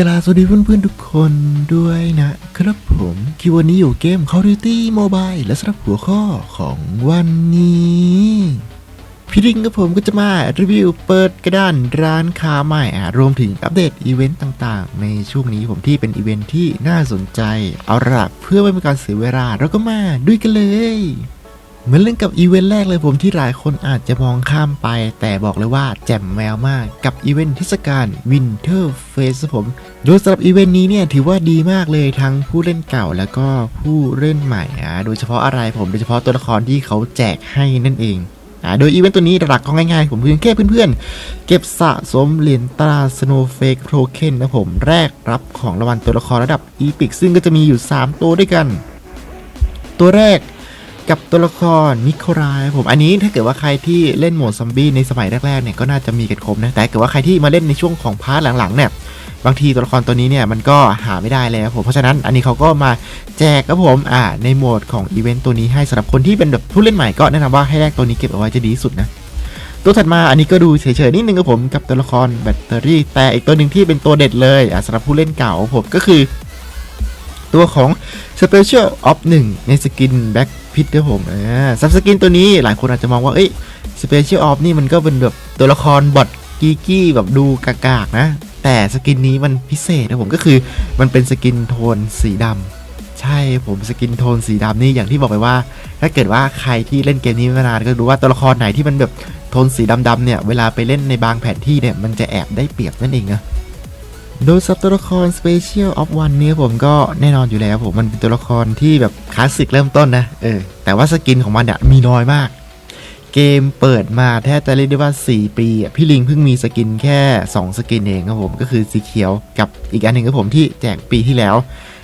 กราสวัสดีเพื่อนๆทุกคนด้วยนะครับผมคือวันนี้อยู่เกม Call of Duty Mobile และสำหรับหัวข้อของวันนี้พี่ริงกับผมก็จะมารีวิวเปิดกระดานร้านค้าใหม่รวมถึงอัปเดตอีเวนต์ต่างๆ ในช่วงนี้ผมที่เป็นอีเวนต์ที่น่าสนใจ เอาละเพื่อไม่เป็นการเสียเวลาเราก็มาด้วยกันเลย เหมือนเล่นกับอีเวนต์แรกเลยผมที่หลายคนอาจจะมองข้ามไป แต่บอกเลยว่าแจ่มแมวมากกับอีเวนต์เทศกาล Winter Face ผม โดยสำหรับอีเวนต์นี้เนี่ยถือว่าดีมากเลยทั้งผู้เล่นเก่าแล้วก็ผู้เล่นใหม่อะโดยเฉพาะอะไรผมโดยเฉพาะตัวละครที่เขาแจกให้นั่นเองอะโดยอีเวนต์ตัวนี้หลักก็ง่ายๆ ผมเพียงแค่เพื่อนๆ เก็บสะสมเหรียญตรา Snowflake Token นะผมแรกรับของรางวัลตัวละครระดับ Epic ซึ่งก็จะมีอยู่ 3 ตัวด้วยกัน ตัวแรก กับตัวละครนิโคลายผมอันนี้ถ้าเกิดว่าใครที่เล่นโหมดซอมบี้ในสมัยแรกๆเนี่ยก็น่าจะมีกันครบนะแต่เกิดว่าใครที่มาเล่นในช่วงของพาร์ทหลังๆเนี่ยบางทีตัวละครตัวนี้เนี่ยมันก็หาไม่ได้แล้วผมเพราะฉะนั้นอันนี้เขาก็มาแจกครับผมอ่าในโหมดของอีเวนต์ตัวนี้ให้สำหรับคนที่เป็นแบบผู้เล่นใหม่ก็แนะนำว่าให้แรกตัวนี้เก็บเอาไว้จะดีที่สุดนะตัวถัดมาอันนี้ก็ดูเฉยๆนิดนึงครับผมกับตัวละครแบตเตอรี่ แต่อีกตัวหนึ่งที่เป็นตัวเด็ดเลยอ่าสำหรับผู้เล่นเก่าผมก็คือ ตัวของ Special Op 1ในสกิน Black Pit ครับผมอ่าซับสกินตัวนี้หลายคนอาจจะมองว่า เอ้ย Special Op นี่มันก็เป็นแบบตัวละครบอทกี้กี้แบบดูกากๆนะ แต่สกินนี้มันพิเศษนะผมก็คือมันเป็นสกินโทนสีดำใช่ผมสกินโทนสีดำนี่อย่างที่บอกไปว่า ถ้าเกิดว่าใครที่เล่นเกมนี้มานานก็รู้ว่าตัวละครไหนที่มันแบบโทนสีดำๆเนี่ย เวลาไปเล่นในบางแผนที่เนี่ย มันจะแอบได้เปรียบนั่นเองนะ โดยซับตัวละคร Special of One เนี่ยผมก็แน่นอนอยู่แล้วผมมันเป็นตัวละครที่แบบคลาสสิกเริ่มต้นนะเออแต่ว่าสกินของมันเนี่ยมีน้อยมาก เกมเปิดมาแทบจะเรียกได้ว่า 4 ปีพี่ลิงเพิ่งมีสกินแค่ 2 สกินเองครับผมก็คือสีเขียวกับอีกอันหนึ่งครับผมที่แจกปีที่แล้ว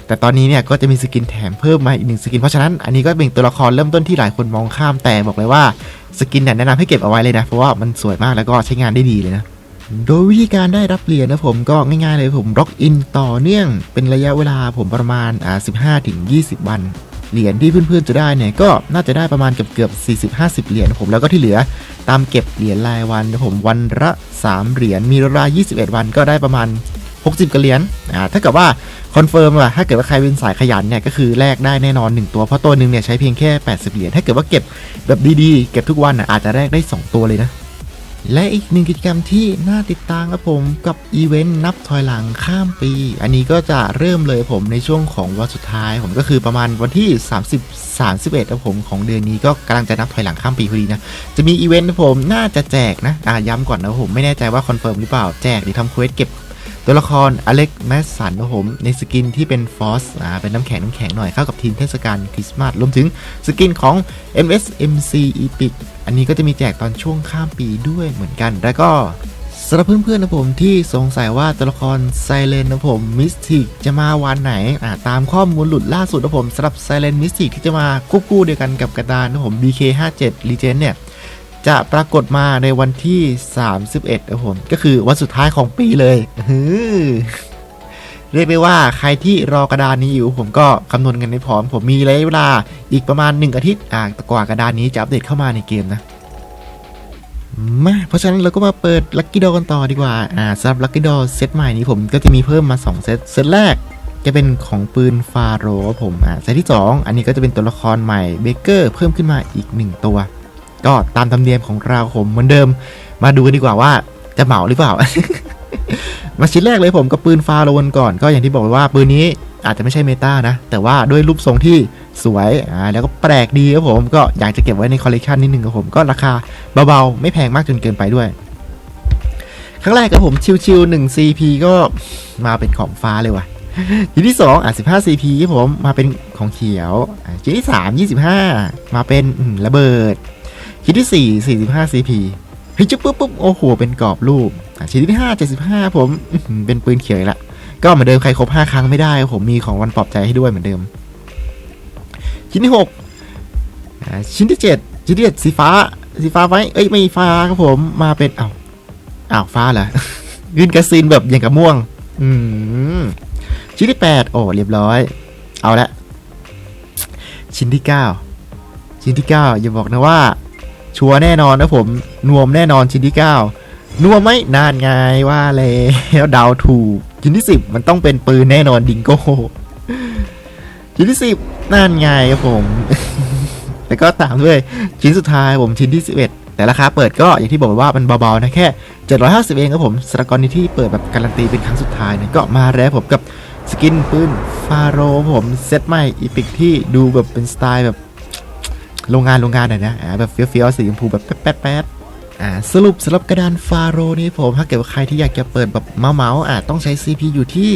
แต่ตอนนี้เนี่ยก็จะมีสกินแถมเพิ่มมาอีกหนึ่งสกินเพราะฉะนั้นอันนี้ก็เป็นตัวละครเริ่มต้นที่หลายคนมองข้ามแต่บอกเลยว่าสกินเนี่ยแนะนำให้เก็บเอาไว้เลยนะเพราะว่ามันสวยมากแล้วก็ใช้งานได้ดีเลยนะ โดยวิธีการได้รับเหรียญนะผมก็ง่ายๆเลยผมล็อกอินต่อเนื่องเป็นระยะเวลาผมประมาณอ่า15ถึง20 วันเหรียญที่เพื่อนๆจะได้เนี่ยก็น่าจะได้ประมาณเกือบเกือบ 40 50 เหรียญผมแล้วก็ที่เหลือตามเก็บเหรียญรายวันผมวันละ 3 เหรียญมีเวลา 21 วันก็ได้ประมาณ 60กว่าเหรียญอ่าถ้าเกิดว่าคอนเฟิร์มว่าถ้าเกิดว่าใครเป็นสายขยันเนี่ยก็คือแลกได้แน่นอน 1 ตัวเพราะตัวหนึ่งเนี่ยใช้เพียงแค่ 80 เหรียญถ้าเกิดว่าเก็บแบบดีๆ เก็บทุกวันอะอาจจะแลกได้ 2 ตัวเลยนะ และอีกหนึ่งกิจกรรมที่น่าติดตามครับผมกับอีเวนต์นับถอยหลังข้ามปี อันนี้ก็จะเริ่มเลยผมในช่วงของวันสุดท้าย ผมก็คือประมาณวันที่ 30 31ครับผมของเดือนนี้ก็กำลังจะนับถอยหลังข้ามปีพอดีนะ จะมีอีเวนต์ผมน่าจะแจกนะอ่าย้ำก่อนนะผมไม่แน่ใจว่าคอนเฟิร์มหรือเปล่าแจกหรือทำเควสเก็บ ตัวละครอเล็กแมสสันครับผมในสกินที่เป็นฟอสอ่าเป็นน้ำแข็งน้ำแข็งหน่อยเข้ากับทีมเทศกาลคริสต์มาสรวมถึงสกินของ MSMC Epic อันนี้ก็จะมีแจกตอนช่วงข้ามปีด้วยเหมือนกัน แล้วก็สำหรับเพื่อนๆนะผมที่สงสัยว่าตัวละครไซเลนนะผมมิสติกจะมาวันไหนอ่าตามข้อมูลหลุดล่าสุดนะผมสำหรับไซเลนมิสติกที่จะมาควบคู่เดียวกันกับกระดานนะผม BK57 Legend เนี่ย จะปรากฏมาในวันที่ 31ครับผมก็คือวันสุดท้ายของปีเลยฮือเรียกได้ว่าใครที่รอกระดานนี้อยู่ ผมก็คำนวณกันในพร้อม ผมมีระยะเวลาอีกประมาณ 1 อาทิตย์อ่ากว่ากระดานนี้จะอัปเดตเข้ามาในเกมนะมาเพราะฉะนั้นเราก็มาเปิดลัคกี้ดอกันต่อดีกว่าอ่าสำหรับลัคกี้ดอเซตใหม่นี้ผมก็จะมีเพิ่มมา 2 เซตเซตแรกจะเป็นของปืนฟาโรครับผมอ่าเซตที่ 2 อันนี้ก็จะเป็นตัวละครใหม่เบเกอร์เพิ่มขึ้นมาอีก 1 ตัว ก็ตามธรรมเนียมของเราผมเหมือนเดิม มาดูกันดีกว่าว่าจะเหมาหรือเปล่า มาชิ้นแรกเลยผมกับปืนฟาโรห์ก่อนก็อย่างที่บอกว่าปืนนี้อาจจะไม่ใช่เมตานะ แต่ว่าด้วยรูปทรงที่สวยอ่าแล้วก็แปลกดีครับผมก็อยากจะเก็บไว้ในคอลเลกชันนิดนึงครับผมก็ราคาเบาๆ ไม่แพงมากจนเกินไปด้วยครั้งแรกครับผมชิวๆ1 CP ก็มาเป็นของฟ้าเลยว่ะชิ้นที่ 2อะ15 CP ครับผมมาเป็นของเขียวชิ้นที่ 3 25 มาเป็นระเบิด ชิ้นที่ 4 45 CP เฮ้ยจุ๊บปุ๊บปุ๊บโอ้โหเป็นกรอบรูปชิ้นที่ 5 75 ผมอื้อหือเป็นปืนเขียวละก็เหมือนเดิมใครครบ 5 ครั้งไม่ได้ครับผมมีของวันปลอบใจให้ด้วยเหมือนเดิม ชิ้นที่ 6 ชิ้นที่ 7 ชิ้นที่ 7 สีฟ้า สีฟ้าไว้ เอ้ยไม่ฟ้าครับผมมาเป็นอ้าวอ้าวฟ้าเหรอยื่นกระซินแบบอย่างกับม่วง อืมชิ้นที่ 8 โอ้เรียบร้อย เอาละ ชิ้นที่ 9 ชิ้นที่ 9 อย่าบอกนะว่า ชัวร์แน่นอนนะผมนวมแน่นอนชิ้นที่ 9นวมไหมนานไงว่าแล้วดาวถูกชิ้นที่ 10 มันต้องเป็นปืนแน่นอนดิงโก้ชิ้นที่ 10นั่นไงครับผมแล้วก็ตามด้วยชิ้นสุดท้ายผมชิ้นที่ 11 แต่ราคาเปิดก็อย่างที่บอกว่ามันเบาๆนะแค่ 750 เองครับผมสตากรนี้ที่เปิดแบบการันตีเป็นครั้งสุดท้ายเนี่ยก็มาแล้วผมกับสกินปืนฟาโรผมเซตใหม่อีพิกที่ดูแบบเป็นสไตล์แบบ โรงงานโรงงานหน่อยนะอ่าแบบเฟี้ยวๆสีชมพูแบบแป๊ดๆอ่าสรุปสำหรับกระดานฟาโรนี้ผม ถ้าเกิดว่าใครที่อยากจะเปิดแบบเมาเมาอ่าต้องใช้ CP อยู่ที่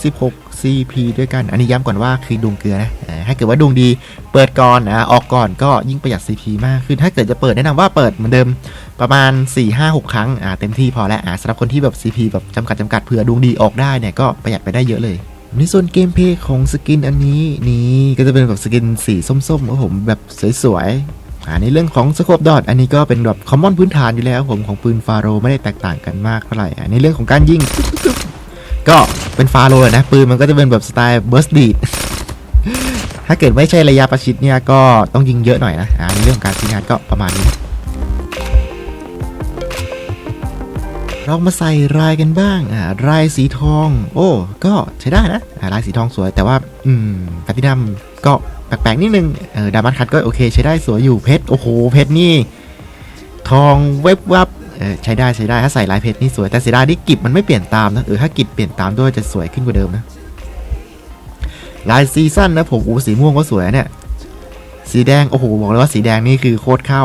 2,416 CP ด้วยกัน อันนี้ย้ำก่อนว่าคือดวงเกลือนะอ่าถ้าเกิดว่าดวงดีเปิดก่อนอ่าออกก่อนก็ยิ่งประหยัด CP มากขึ้นถ้าเกิดจะเปิดแนะนำว่าเปิดเหมือนเดิมประมาณ 4-5-6 ครั้งอ่าเต็มที่พอแล้วอ่าสำหรับคนที่แบบ CP แบบจำกัดจำกัดเผื่อดวงดีออกได้เนี่ยก็ประหยัดไปได้เยอะเลย ในส่วนเกมเพย์ของสกินอันนี้นี่ก็จะเป็นแบบสกินสีส้มๆครับผมแบบสวยๆอ่าในเรื่องของสโคปดอทอันนี้ก็เป็นแบบคอมมอนพื้นฐานอยู่แล้วผมของปืนฟาโรไม่ได้แตกต่างกันมากเท่าไหร่อ่าในเรื่องของการยิงก็เป็นฟาโรนะปืนมันก็จะเป็นแบบสไตล์เบิร์สดีดถ้าเกิดไม่ใช่ระยะประชิดเนี่ยก็ต้องยิงเยอะหน่อยนะอ่าในเรื่องของการใช้งานก็ประมาณนี้ เรามาใส่ลายกันบ้างอ่าลายสีทอง โอ้ก็ใช้ได้นะอ่าลายสีทองสวยแต่ว่า อืมแพลตินัมก็แปลกๆนิดนึงเออดามันคัตก็โอเค ใช้ได้สวยอยู่เพชรโอ้โหเพชรนี่ ทองเว็บวับเออใช้ได้ใช้ได้ถ้าใส่ลายเพชรนี่สวยแต่เสียดายที่กิบมันไม่เปลี่ยนตามนะเออถ้ากิบเปลี่ยนตามด้วยจะสวยขึ้นกว่าเดิมนะลายซีซั่นนะผมอูสีม่วงก็สวยนะเนี่ย สีแดงโอ้โหบอกเลยว่าสีแดงนี่คือโคตรเข้า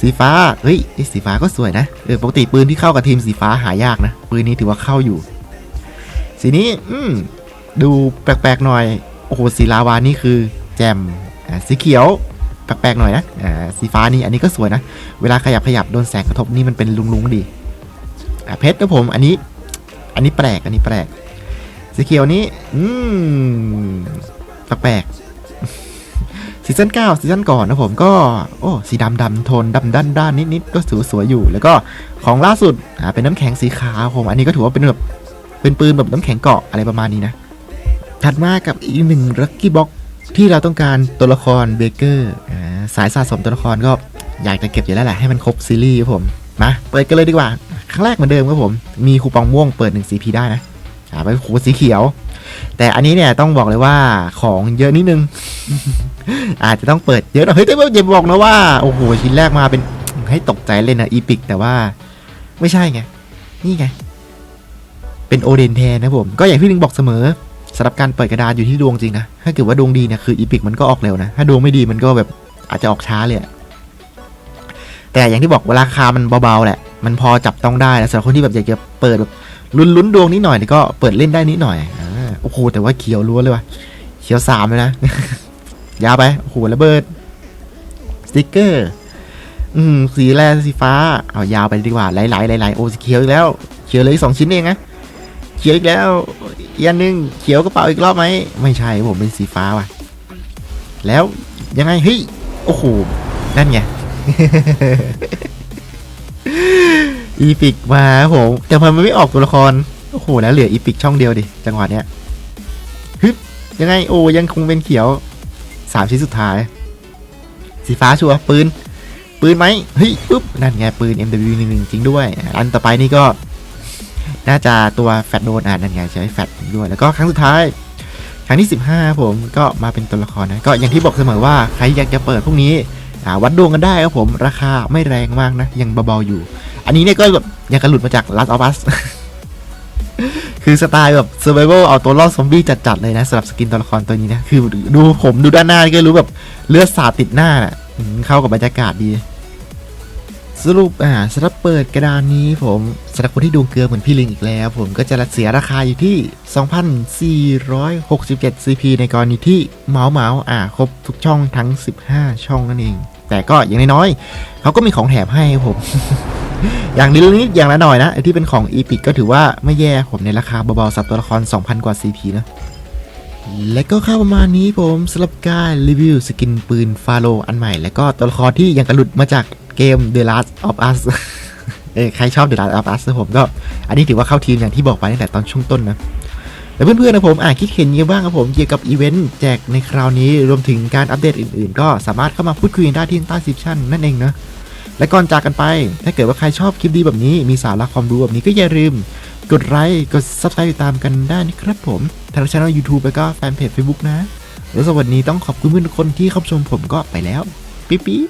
สีฟ้า เฮ้ยไอสีฟ้าก็สวยนะ เออ ปกติปืนที่เข้ากับทีมสีฟ้าหายากนะ ปืนนี้ถือว่าเข้าอยู่ สีนี้ อืม ดูแปลกๆหน่อย โอ้โห สีลาวานี่คือแจมอ่าสีเขียว แปลกๆหน่อยนะ อ่า สีฟ้านี่ อันนี้ก็สวยนะ เวลาขยับขยับโดนแสงกระทบนี่มันเป็นลุงๆดี อ่าเพชรนะผม อันนี้ อันนี้แปลก อันนี้แปลก สีเขียวนี้ อืม แปลกๆ ซีซั่น9ซีซั่นก่อนนะผมก็โอ้สีดำดำโทนดำด้านด้านนิดๆก็ถือว่าสวยอยู่ แล้วก็ของล่าสุดอ่าเป็นน้ำแข็งสีขาวผมอันนี้ก็ถือว่าเป็นแบบเป็นปืนแบบน้ำแข็งเกาะอะไรประมาณนี้นะ ถัดมากับอีกหนึ่งลัคกี้บ็อกที่เราต้องการตัวละครเบเกอร์อ่าสายสะสมตัวละครก็อยากจะเก็บอยู่แล้วแหละให้มันครบซีรีส์ผมมาเปิดกันเลยดีกว่า ครั้งแรกเหมือนเดิมครับผม มีคูปองม่วงเปิด1 CP ได้นะอ่าไปคูสีเขียว แต่อันนี้เนี่ยต้องบอกเลยว่าของเยอะนิดนึง อาจจะต้องเปิดเยอะหน่อยเฮ้ยแต่ว่าอย่าบอกนะว่า โอ้โห ชิ้นแรกมาเป็นให้ตกใจเลยนะอีพิกแต่ว่าไม่ใช่ไง นี่ไง เป็นโอเดนแทนนะผม ก็อย่างที่ลิงบอกเสมอสำหรับการเปิดกระดานอยู่ที่ดวงจริงนะ ถ้าเกิดว่าดวงดีเนี่ยคืออีพิกมันก็ออกเร็วนะ ถ้าดวงไม่ดีมันก็แบบอาจจะออกช้าเลยแต่อย่างที่บอกเวลาราคามันเบาๆแหละ มันพอจับต้องได้แล้วสำหรับคนที่แบบอยากจะเปิดแบบลุ้นๆดวงนิดหน่อยเนี่ยก็เปิดเล่นได้นิดหน่อยอ่า โอ้โหแต่ว่าเขียวล้วนเลยว่ะเขียวสามเลยนะยาวไปโอ้โหระเบิดสติกเกอร์ อืมสีแรกสีฟ้าเอายาวไปดีกว่าหลายๆหลายๆโอ้เขียวอีกแล้วเขียวเลยสองชิ้นเองนะเขียวอีกแล้วอีกอันหนึงเขียวกระเป๋าอีกรอบไหมไม่ใช่ผมเป็นสีฟ้าว่ะ แล้วยังไงเฮ้ยโอ้โหนั่นไงอีพิกมาผมแต่มันไม่ออกตัวละคร โอ้โหแล้วเหลืออีพิกช่องเดียวดิ จังหวะเนี้ย ฮึบยังไงโอ้ยังคงเป็นเขียวสามชิ้นสุดท้าย สีฟ้าชัวร์ปืน ปืนไหมเฮ้ยปุ๊บนั่นไงปืน MW11 จริงด้วย อันต่อไปนี่ก็ น่าจะตัวแฟตโดนอะนั่นไงใช้แฟตด้วยแล้วก็ครั้งสุดท้าย ครั้งที่ 15 ผมก็มาเป็นตัวละครนะก็อย่างที่บอกเสมอว่าใครอยากจะเปิดพวกนี้อ่าวัดดวงกันได้ครับผมราคาไม่แรงมากนะ ยังเบาๆอยู่ อันนี้เนี่ยก็แบบยังกระหลุดมาจาก Last of Us คือสไตล์แบบ Survival เอาตัวรอดซอมบี้จัดๆเลยนะสำหรับสกินตัวละครตัวนี้นะ คือดูผมดูด้านหน้าก็รู้แบบเลือดสาดติดหน้าน่ะเข้ากับบรรยากาศดี สรุปอ่าสำหรับเปิดกระดานนี้ผมสำหรับคนที่ดวงเกลือเหมือนพี่ลิงอีกแล้ว ผมก็จะเสียราคาอยู่ที่ 2,467 CP ในกรณีที่เหมาเหมาๆอ่าครบทุกช่องทั้ง 15 ช่องนั่นเอง แต่ก็อย่างน้อยๆเขาก็มีของแถมให้ผม อย่างนิดนิดอย่างละหน่อยนะไอที่เป็นของ e p i c ก็ถือว่าไม่แย่ผมในราคาเบาๆสับตัวละคร 2,000 กว่า CP นะ และก็เข้าประมาณนี้ผมสำหรับการรีวิวสกินปืนฟาโลอันใหม่ แล้วก็ตัวละครที่ยังกระหลุดมาจากเกม The Last of Us เอ้ใครชอบ The Last of Us นะผมก็ อันนี้ถือว่าเข้าทีมอย่างที่บอกไปตั้งแต่ตอนช่วงต้นนะแล้วเพื่อนๆนะผมอ่านคิดเห็นยังบ้างครับผมเกี่ยวกับอีเวนต์แจกในคราวนี้รวมถึงการอัปเดตอื่นๆ ก็สามารถเข้ามาพูดคุยได้ที่ใต้ซิชั่นนั่นเองนะ และก่อนจากกันไป ถ้าเกิดว่าใครชอบคลิปดีแบบนี้มีสาระความรู้แบบนี้ก็อย่าลืม กดไลค์กด subscribe ติดตามกันได้นะครับผมทางช่อง YouTube แล้วก็แฟนเพจ Facebook นะ แล้วสวัสดีต้องขอบคุณเพื่อนทุกคนที่เข้าชมผมก็ไปแล้ว ปิ๊บปิ๊